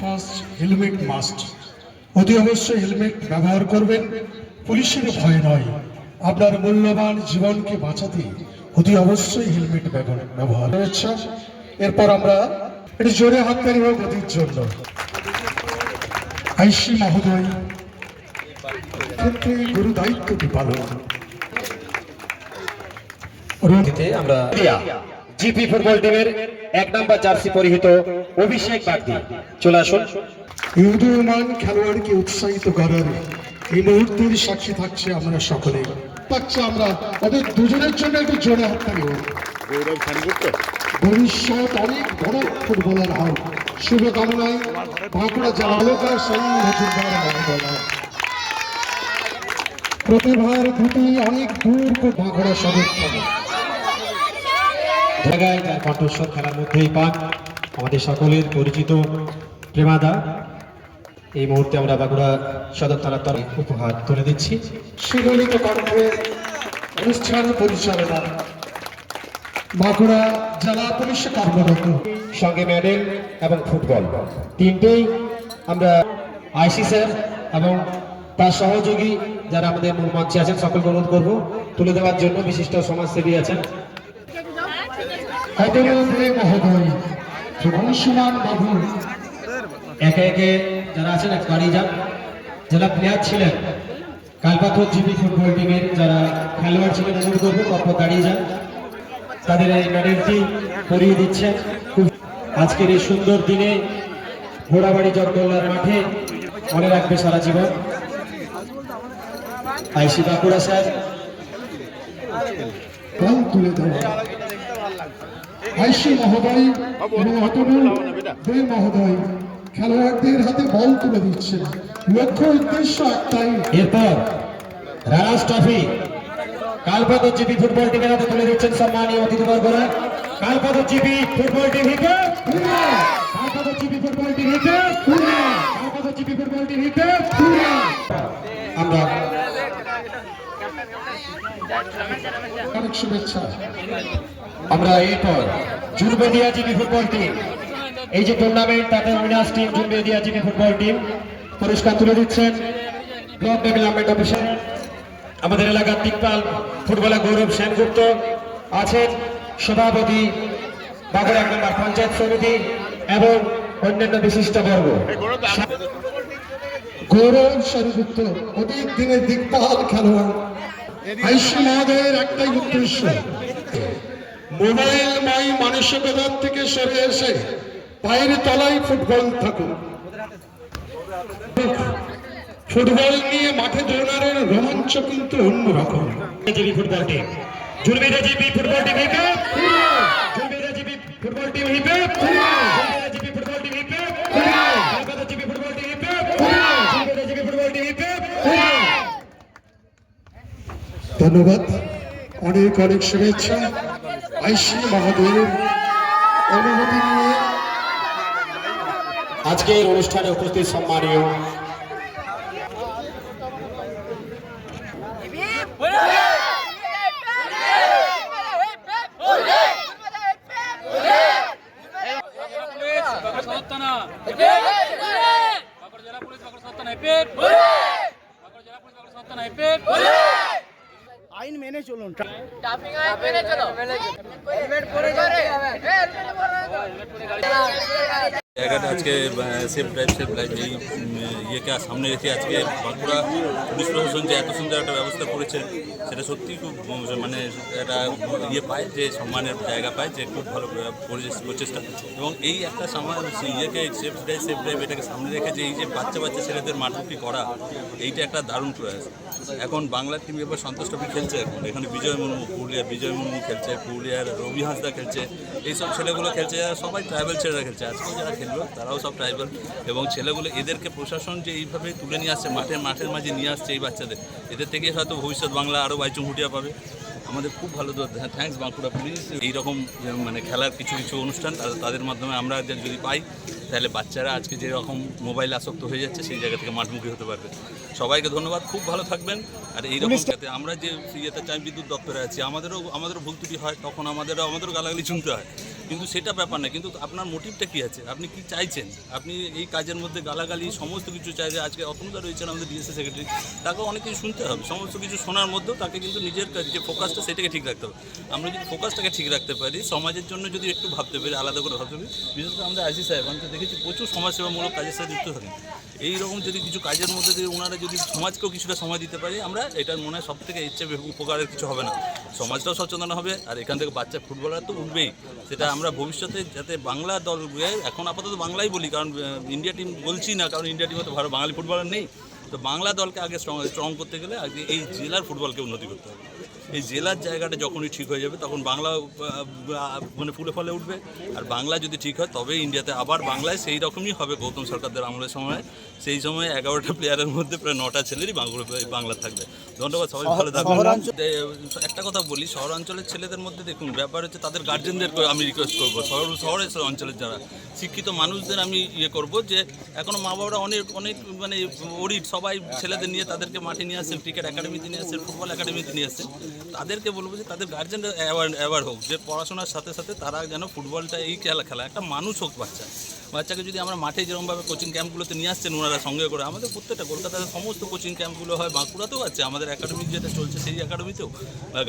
First helmet must অতি অবশ্যই helmet ব্যবহার করবেন। পুলিশের ভয় নয়। আপনার মূল্যবান জীবনকে বাঁচাতে অতি অবশ্যই হেলমেট ব্যবহার ব্যবহার এরপর আমরা এটি জোরে হাততালি হোক গতির জন্য। আইসি মহোদয়, ক্ষেত্রে গুরু দায়িত্বটি পালন। আমরা জিপি ফুটবল টিমের এক নম্বর জার্সি পরিহিত অভিষেক বাগদি। চলে আসুন। এই খেলোয়াড়কে উৎসাহিত করার এই মুহূর্তের সাক্ষী থাকছে আমরা সকলে। থাকছে আমরা। ওদের দুজনের জন্য একটু জোরে হাততালি ভবিষ্যৎ অনেক বড় ফুটবলার হন শুভকামনায় বাঁকুড়া জেলা মহোদয়। প্রতিভার দুটি অনেক দূর করে বাঁকুড়া সদর থেকে। জায়গায় যার কণ্ঠস্বর খেলার মধ্যেই পান আমাদের সকলের পরিচিত প্রেমাদা। এই মুহূর্তে আমরা বাঁকুড়া সদর থানার তরফ উপহার তুলে দিচ্ছি। সুগলিত কণ্ঠে অনুষ্ঠান পরিচালনা বাঁকুড়া জেলা পুলিশ কর্মরত সঙ্গে মেডেল এবং ফুটবল। তিনটেই আমরা আইসি স্যার এবং তার সহযোগী যারা আমাদের মূল মঞ্চে আছেন, সকলকে অনুরোধ করব, তুলে দেওয়ার জন্য বিশিষ্ট সমাজসেবী আছেন। মহোদয় বাবু। একে একে যারা আছেন এক দাঁড়িয়ে যান। যারা প্লেয়ার ছিলেন কালপাথর জিপি ফুটবল টিমের যারা খেলোয়াড় ছিলেন অনুরোধ করব তারপর দাঁড়িয়ে যান। তাদের এই মেডেলটি পরিয়ে দিচ্ছেন। আজকের এই সুন্দর দিনে ঘোড়াবাড়ি জগদোল্লার মাঠে মনে রাখবে সারা জীবন। আইসি বাঁকুড়া স্যার। তুলে দেওয়া আইসি মহোদয় এবং অতনু দে মহোদয় খেলোয়াড়দের হাতে বল তুলে দিচ্ছেন। লক্ষ্য উদ্দেশ্য একটাই। এরপর রানাস ট্রফি। কালপাতর জিপি ফুটবল টিমের হাতে তুলে দিচ্ছেন সম্মানীয় অতিথিবর্গরা কালপাতর জিপি ফুটবল টিভিকে কালপাতর জিপি ফুটবল টিভিকে কালপাতর জিপি ফুটবল টিভিকে আমরা অনেক শুভেচ্ছা। আমরা এরপর জুনবেদিয়া জিপি ফুটবল টিম এই যে টুর্নামেন্ট তাতে টিম ফুটবল টিম পুরস্কার তুলে দিচ্ছেন ব্লক ডেভেলপমেন্ট অফিসার আমাদের এলাকার দিকপাল ফুটবলার গৌরব সেনগুপ্ত আছেন সভাপতি এক নম্বর পঞ্চায়েত সমিতি এবং অন্যান্য বিশিষ্ট গৌরব সেনগুপ্ত অনেক দিনের দিকপাল খেলোয়াড়। আইসি মহোদয়ের একটাই উদ্দেশ্য। মোবাইলময় মানসিকতার থেকে সরে এসে পায়ের তলায় ফুটবল থাকুক। ফুটবল নিয়ে মাঠে দৌড়ানোর রোমাঞ্চ কিন্তু অন্যরকম। GB football team. জুলবিদা GB football team হিপে। জুলবিদা জিবি ফুটবল টিম হিপে। জুলবিদা জিবি ফুটবল টিম হিপে। কলকাতা জিবি ফুটবল টিম হিপে। জুলবিদা জিবি ফুটবল টিম হিপে। ধন্যবাদ। অনেক অনেক শুভেচ্ছা। আইসি মহোদয়ের অনুমতি নিয়ে। আজকের অনুষ্ঠানে উপস্থিত সম্মানীয় জেলা পুলিশ বাঁকুড়া সত্তানা এপেট বাঁকুড়া জেলা পুলিশ বাঁকুড়া সত্তানা এপেট আইন মেনে চলুন ট্রাফিক আইন মেনে চলো হেলমেট পরে যাবে হেলমেট পরে জায়গাটা আজকে সেফ ড্রাইভ সেফ ড্রাইভ এই ইয়েকে সামনে রেখে আজকে বাঁকুড়া পুলিশ প্রশাসন যে এত সুন্দর একটা ব্যবস্থা করেছে সেটা সত্যি খুব মানে একটা ইয়ে পায় যে সম্মানের জায়গা পায় যে খুব ভালো প্রচেষ্টা। এবং এই একটা সামান ইয়েকে সেফ ড্রাইভ সেফ ড্রাইভ এটাকে সামনে রেখে যে এই যে বাচ্চা বাচ্চা ছেলেদের মাঠমুখী করা এইটা একটা দারুণ প্রয়াস। এখন বাংলার টিম এবার সন্তোষ ট্রফি খেলছে এখন। এখানে বিজয় মুর্মু, পুরুলিয়া বিজয় মুর্মু খেলছে, পুরুলিয়ার রবি হাঁসদা খেলছে, এইসব ছেলেগুলো খেলছে, যারা সবাই ট্রাইবেল ছেলেরা খেলছে। আজকেও যারা খেলবে তারাও সব ট্রাইবেল এবং ছেলেগুলো, এদেরকে প্রশাসন যে এইভাবে তুলে নিয়ে আসছে, মাঠে, মাঠের মাঝে নিয়ে আসছে এই বাচ্চাদের, এদের থেকে হয়তো ভবিষ্যৎ বাংলা আরও বাইচুং হুটিয়া পাবে। আমাদের খুব ভালো থ্যাংকস বাঁকুড়া পুলিশ এইরকম মানে খেলার কিছু কিছু অনুষ্ঠান তাদের- তাদের মাধ্যমে আমরা যদি পাই তাহলে বাচ্চারা আজকে যেরকম মোবাইল আসক্ত হয়ে যাচ্ছে সেই জায়গা থেকে মাঠমুখী হতে পারবে। সবাইকে ধন্যবাদ খুব ভালো থাকবেন। আর এইরকম যাতে আমরা যে ইয়েতে চাই বিদ্যুৎ দপ্তরে আছি আমাদেরও আমাদেরও ভুল ত্রুটি হয় তখন আমাদেরও আমাদেরও গালাগালি শুনতে হয়। কিন্তু সেটা ব্যাপার না, কিন্তু আপনার মোটিভটা কী আছে? আপনি কি চাইছেন? আপনি এই কাজের মধ্যে গালাগালি, সমস্ত কিছু চাইছে আজকে অতনুদা রয়েছেন আমাদের ডিএসসি সেক্রেটারি তাকে অনেক কিছু শুনতে হবে। সমস্ত কিছু শোনার মধ্যেও তাকে কিন্তু নিজের যে ফোকাসটা সেটাকে ঠিক রাখতে হবে। আমরা যদি ফোকাসটাকে ঠিক রাখতে পারি, সমাজের জন্য যদি একটু ভাবতে পারি, আলাদা করে ভাবতে পারি, বিশেষ করে আমাদের আজি সাহেব, আমি তো দেখেছি প্রচুর সমাজসেবামূলক কাজের সাথে যুক্ত থাকেন। এই রকম যদি কিছু কাজের মধ্যে দিয়ে ওনারা যদি সমাজকেও কিছুটা সময় দিতে পারি, আমরা এটার মনে হয় সব থেকে ইচ্ছে উপকারের কিছু হবে না। সমাজটাও সচেতন হবে, আর এখান থেকে বাচ্চা ফুটবলার তো উঠবেই। সেটা আমরা ভবিষ্যতে যাতে বাংলা দল এখন আপাতত বাংলাই বলি, কারণ ইন্ডিয়া টিম বলছি না, কারণ ইন্ডিয়া টিমে তো ভালো বাঙালি ফুটবলার নেই। তো বাংলা দলকে আগে স্ট্রং করতে গেলে আগে এই জেলার ফুটবলকে উন্নতি করতে হবে। এই জেলার জায়গাটা যখনই ঠিক হয়ে যাবে তখন বাংলা মানে ফুলে ফলে উঠবে। আর বাংলা যদি ঠিক হয় তবে ইন্ডিয়াতে আবার বাংলায় সেই রকমই হবে গৌতম সরকারদের আমলের সময়। সেই সময় এগারোটা প্লেয়ারের মধ্যে প্রায় নটা ছেলেরই বাংলা বাংলা থাকবে। ধন্যবাদ সবাই ভালো থাকবেন। একটা কথা বলি শহরাঞ্চলের ছেলেদের মধ্যে দেখুন ব্যাপার হচ্ছে তাদের গার্জেনদেরকে আমি রিকোয়েস্ট করব। শহর শহরের অঞ্চলের যারা শিক্ষিত মানুষদের আমি ইয়ে করব যে এখনও মা বাবারা অনেক অনেক মানে ওরিড সবাই ছেলেদের নিয়ে তাদেরকে মাঠে নিয়ে আসছেন ক্রিকেট একাডেমিতে নিয়ে আসছেন ফুটবল একাডেমিতে নিয়ে আসছেন। তাদেরকে বলব যে তাদের গার্জেনরা অ্যাওয়ার হোক যে পড়াশোনার সাথে সাথে তারা যেন ফুটবলটা এই খেলা খেলা একটা মানুষ হোক বাচ্চা। বাচ্চাকে যদি আমরা মাঠে যেরকমভাবে কোচিং ক্যাম্পগুলোতে নিয়ে আসছেন ওনারা সঙ্গে করে, আমাদের প্রত্যেকটা কলকাতার সমস্ত কোচিং ক্যাম্পগুলো হয়, বাঁকুড়াতেও আছে, আমাদের একাডেমিক যেটা চলছে সেই একাডেমিতেও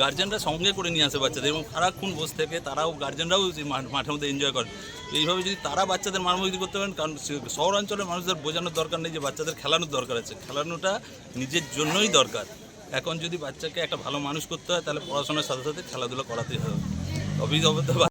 গার্জেনরা সঙ্গে করে নিয়ে আসে বাচ্চাদের এবং সারাক্ষণ বসে থেকে, তারাও গার্জেনরাও মাঠের মধ্যে এনজয় করে। এইভাবে যদি তারা বাচ্চাদের মানমুক্তি করতে পারেন, কারণ শহরাঞ্চলের মানুষদের বোঝানোর দরকার নেই যে বাচ্চাদের খেলানোর দরকার আছে। খেলানোটা নিজের জন্যই দরকার। এখন যদি বাচ্চাকে একটা ভালো মানুষ করতে হয়, তাহলে পড়াশোনার সাথে সাথে খেলাধুলা করাতেই হবে। তবেই তবে তো